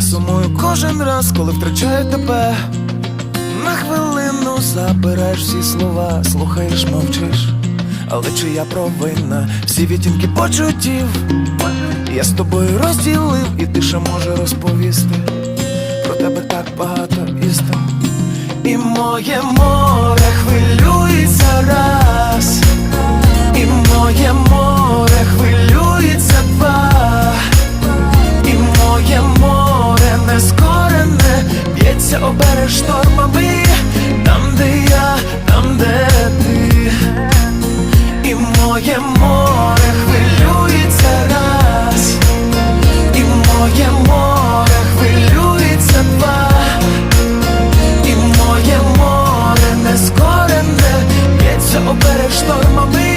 сумую кожен раз, коли втрачаю тебе. На хвилину забираєш всі слова, слухаєш, мовчиш. Але чи я провинна всі відтінки почуттів? Я з тобою розділив, і ти ще може розповісти про тебе так багато істин. І моє море Серце обереш штормами. Там, де я, там, де ти, і моє море хвилюється раз, і моє море хвилюється два, і моє море нескорене, б'ється обереж штормами.